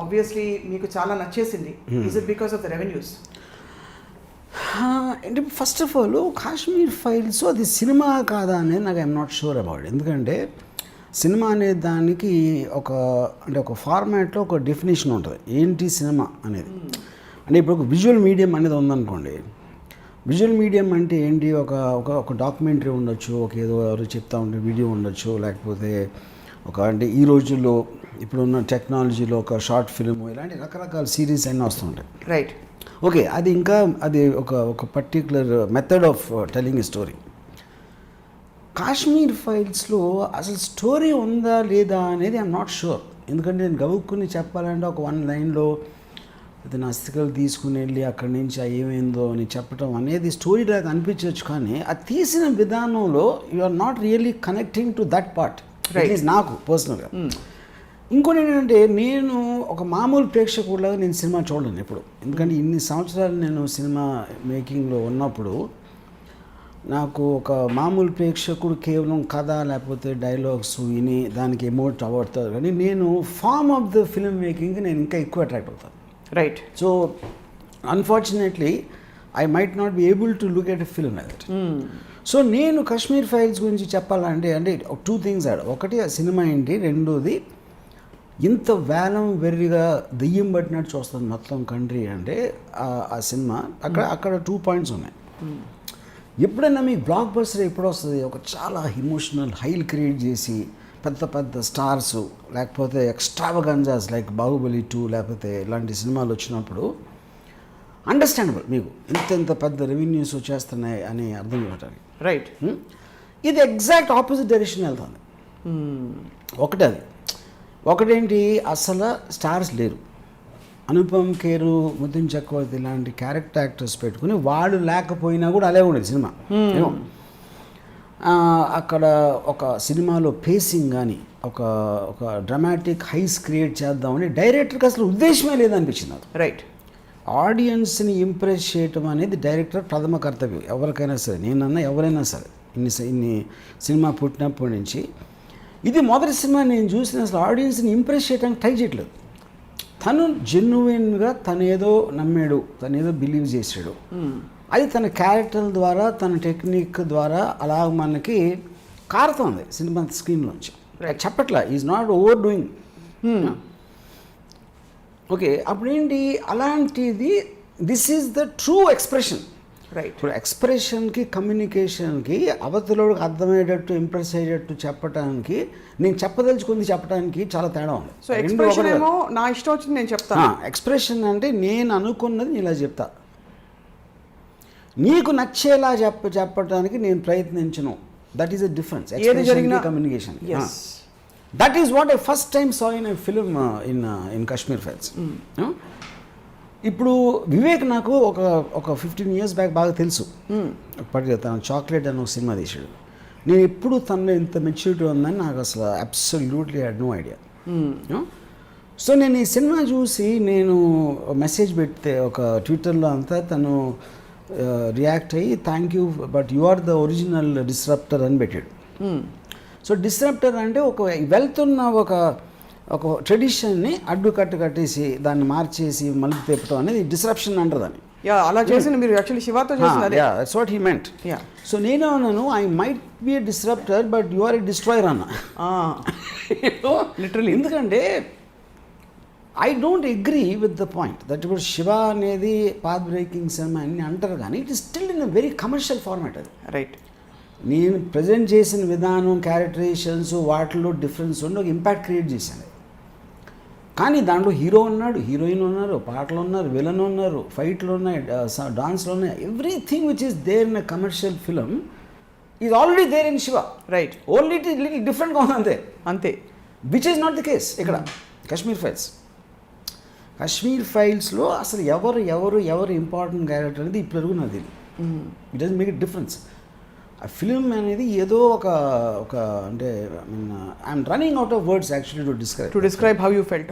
Obviously మీకు చాలా నచ్చేసింది. Is it because of the revenues అంటే first of all Kashmir files అది సినిమా కాదా అనేది నాకు ఐఎమ్ నాట్ షూర్ అబౌట్ ఎందుకంటే సినిమా అనే దానికి ఒక అంటే ఒక ఫార్మాట్లో ఒక డెఫినేషన్ ఉంటుంది. ఏంటి సినిమా అనేది? అంటే ఇప్పుడు ఒక విజువల్ మీడియం అనేది ఉందనుకోండి. విజువల్ మీడియం అంటే ఏంటి? ఒక ఒక ఒక డాక్యుమెంటరీ ఉండొచ్చు ఒక ఏదో ఎవరు చెప్తా ఉంటే వీడియో ఉండొచ్చు లేకపోతే ఒక అంటే ఈ రోజుల్లో ఇప్పుడున్న టెక్నాలజీలో ఒక షార్ట్ ఫిల్మ్ ఇలాంటి రకరకాల సిరీస్ అన్నీ వస్తుంటాయి. రైట్ ఓకే అది ఇంకా అది ఒక ఒక particular method of telling story Kashmir ఫైల్స్లో అసలు స్టోరీ ఉందా లేదా అనేది ఐఎమ్ నాట్ షూర్ ఎందుకంటే నేను గవుక్కుని చెప్పాలంటే ఒక వన్ లైన్లో అది అస్థికలు తీసుకుని వెళ్ళి అక్కడి నుంచి ఆ ఏమైందో అని చెప్పడం అనేది స్టోరీ లాగా అనిపించవచ్చు కానీ అది తీసిన విధానంలో you are not really connecting to that part Right. నాకు పర్సనల్గా ఇంకోటి ఏంటంటే నేను ఒక మామూలు ప్రేక్షకుడిలాగా నేను సినిమా చూడలేను ఎప్పుడు. ఎందుకంటే ఇన్ని సంవత్సరాలు నేను సినిమా మేకింగ్లో ఉన్నప్పుడు నాకు ఒక మామూలు ప్రేక్షకుడు కేవలం కథ లేకపోతే డైలాగ్స్ విని దానికి ఎమోట్ అవ్వడతారు కానీ నేను ఫార్మ్ ఆఫ్ ద ఫిల్మ్ మేకింగ్కి నేను ఇంకా ఎక్కువ అట్రాక్ట్ అవుతాను. Right so unfortunately I might not be able to look at a film like that so నేను కాశ్మీర్ ఫైల్స్ గురించి చెప్పాలంటే అంటే టూ థింగ్స్ ఆడ ఒకటి ఆ సినిమా ఏంటి? రెండోది ఇంత వేలం వెర్రిగా దెయ్యం పట్టినట్టు చూస్తుంది మొత్తం కంట్రీ అంటే ఆ- సినిమా. అక్కడ అక్కడ టూ పాయింట్స్ ఉన్నాయి. ఎప్పుడైనా మీకు బ్లాక్ బస్టర్ ఎప్పుడు వస్తుంది ఒక చాలా ఇమోషనల్ హైల్ క్రియేట్ చేసి పెద్ద పెద్ద స్టార్స్ లేకపోతే ఎక్స్ట్రావగంజాస్ లైక్ బాహుబలి టూ లేకపోతే ఇలాంటి సినిమాలు వచ్చినప్పుడు అండర్స్టాండబుల్ మీకు ఇంత ఇంత పెద్ద రెవెన్యూస్ వచ్చేస్తున్నాయి అని అర్థం చేయడానికి రైట్ Hmm? ఇది ఎగ్జాక్ట్ ఆపోజిట్ డైరెక్షన్ వెళ్తుంది. ఒకటి అది ఒకటేంటి? అసలు స్టార్స్ లేరు. అనుపమ్ ఖేరు ముతిన్ చక్రవర్తి ఇలాంటి క్యారెక్టర్ యాక్టర్స్ పెట్టుకుని వాళ్ళు లేకపోయినా కూడా అలాగే ఉండేది సినిమా? ఆ, అక్కడ ఒక సినిమాలో పేసింగ్ కానీ ఒక ఒక డ్రమాటిక్ హైస్ క్రియేట్ చేద్దామని డైరెక్టర్కి అసలు ఉద్దేశమే లేదనిపించింది నాకు. రైట్ ఆడియన్స్ని ఇంప్రెస్ చేయటం అనేది డైరెక్టర్ ప్రథమ కర్తవ్యం ఎవరికైనా సరే. నేనన్నా ఎవరైనా సరే. ఇన్ని ఇన్ని సినిమా పుట్టినప్పటి నుంచి. ఇది మొదటి సినిమా నేను చూసిన అసలు ఆడియన్స్ని ఇంప్రెస్ చేయడానికి ట్రై చేయట్లేదు. తను జెన్యున్గా తను ఏదో నమ్మాడు తను ఏదో బిలీవ్ చేసాడు అది తన క్యారెక్టర్ ద్వారా తన టెక్నిక్ ద్వారా అలా మనకి కారుతోంది సినిమా స్క్రీన్లోంచి. చెప్పట్లా is not over doing. Okay అప్పుడేంటి? అలాంటిది this is the true expression right ఇప్పుడు ఎక్స్ప్రెషన్కి కమ్యూనికేషన్కి అవతలోడికి అర్థమయ్యేటట్టు ఇంప్రెస్ అయ్యేటట్టు చెప్పడానికి నేను చెప్పదలుచుకుంది చెప్పడానికి చాలా తేడా ఉంది. సో ఎక్స్ప్రెషన్ ఏమో నా ఇష్టం వచ్చింది నేను చెప్తాను. ఎక్స్ప్రెషన్ అంటే నేను అనుకున్నది నేను ఇలా చెప్తా. నీకు నచ్చేలా చెప్ప చెప్పడానికి నేను ప్రయత్నించను. దట్ ఈస్ అ డిఫరెన్స్ ఏది జరిగినా communication yes that is what I first time saw in I film in in Kashmir files ఇప్పుడు వివేక్ నాకు ఒక ఒక ఫిఫ్టీన్ ఇయర్స్ బ్యాక్ బాగా తెలుసు. పర్టికులర్ తను చాక్లెట్ అని ఒక సినిమా తీసాడు నేను ఎప్పుడు తనలో ఇంత మెచ్యూరిటీ ఉందని నాకు అసలు absolutely had no idea so నేను ఈ సినిమా చూసి నేను మెసేజ్ పెడితే ఒక ట్విట్టర్లో అంతా తను రియాక్ట్ అయ్యి thank you but you are the original disruptor అని పెట్టాడు. సో డిస్రప్టర్ అంటే ఒక వెళ్తున్న ఒక ఒక ట్రెడిషన్ని అడ్డు కట్టు కట్టేసి దాన్ని మార్చేసి మలుపు తిప్పడం అనేది డిస్రప్షన్ అంటారు దాన్ని యా అలా చేసింది మీరు actually శివాతో that's what he meant yeah. So నేను అన్నాను I might be a disruptor but you are a destroyer అన్న. Literally. ఎందుకంటే I don't agree with the point that ఇప్పుడు శివ అనేది పాత్ బ్రేకింగ్ సినిమా అన్ని అంటారు కానీ it is still in a very commercial format అది. రైట్ నేను ప్రజెంట్ చేసిన విధానం క్యారెక్టరేషన్స్ వాటిలో డిఫరెన్స్ ఉండి ఒక ఇంపాక్ట్ క్రియేట్ చేశాను. కానీ దాంట్లో హీరో ఉన్నాడు హీరోయిన్ ఉన్నారు పాటలు ఉన్నారు విలన్ ఉన్నారు ఫైట్లు ఉన్నాయి డాన్స్లు ఉన్నాయి. Everything which is there in a commercial film is already there in Shiva right only it little డిఫరెంట్గా ఉంది అంతే అంతే. Which is not the case ఇక్కడ. కాశ్మీర్ ఫైల్స్ కాశ్మీర్ ఫైల్స్లో అసలు ఎవరు ఎవరు ఎవరు ఇంపార్టెంట్ క్యారెక్టర్ అనేది ఇప్పటివరకు నాకు తెలియదు ఇట్ డస్ మేక్ డిఫరెన్స్ ఆ ఫిలిం అనేది ఏదో ఒక ఒక అంటే I mean I'm running out of words actually to describe to describe how you felt